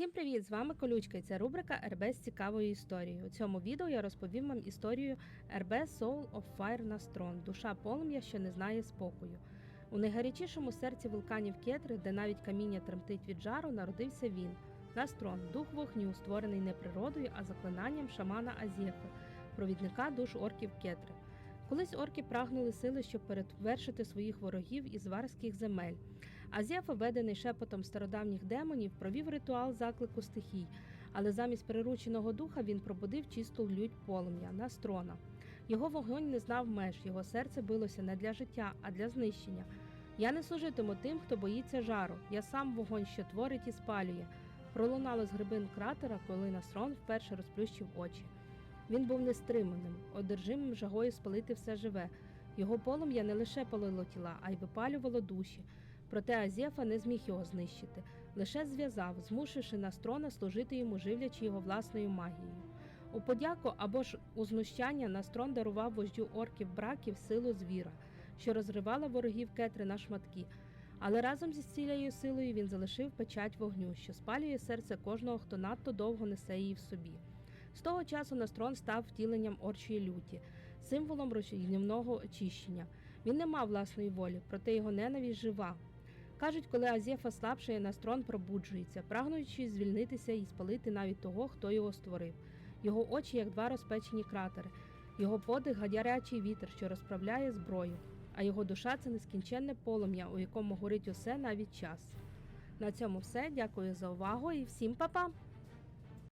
Усім привіт! З вами Колючка і це рубрика РБ з цікавою історією. У цьому відео я розповім вам історію РБ Soul of Fire Настрон душа полум'я, що не знає спокою. У найгарячішому серці вулканів Кетри, де навіть каміння тремтить від жару, народився він. Настрон, дух вогню, створений не природою, а заклинанням шамана Азєфи, провідника душ орків Кетри. Колись орки прагнули сили, щоб перевершити своїх ворогів із варських земель. Азєфа, ведений шепотом стародавніх демонів, провів ритуал заклику стихій, але замість прирученого духа він пробудив чисту лють полум'я Настрона. Його вогонь не знав меж, його серце билося не для життя, а для знищення. Я не служитиму тим, хто боїться жару. Я сам вогонь, що творить і спалює. Пролунало з глибин кратера, коли Настрон вперше розплющив очі. Він був нестриманим, одержимим жагою спалити все живе. Його полум'я не лише палило тіла, а й випалювало душі. Проте Азєфа не зміг його знищити, лише зв'язав, змусивши Настрона служити йому, живлячи його власною магією. У подяку або ж у знущання Настрон дарував вождю орків браків силу звіра, що розривала ворогів кетри на шматки. Але разом зі цією силою він залишив печать вогню, що спалює серце кожного, хто надто довго несе її в собі. З того часу Настрон став втіленням орчої люті, символом руйнівного очищення. Він не мав власної волі, проте його ненависть жива. Кажуть, коли Азєфа слабшає, Настрон пробуджується, прагнучи звільнитися і спалити навіть того, хто його створив. Його очі, як два розпечені кратери, його подих гадярячий вітер, що розправляє зброю, а його душа це нескінченне полум'я, у якому горить усе навіть час. На цьому все. Дякую за увагу і всім па-па!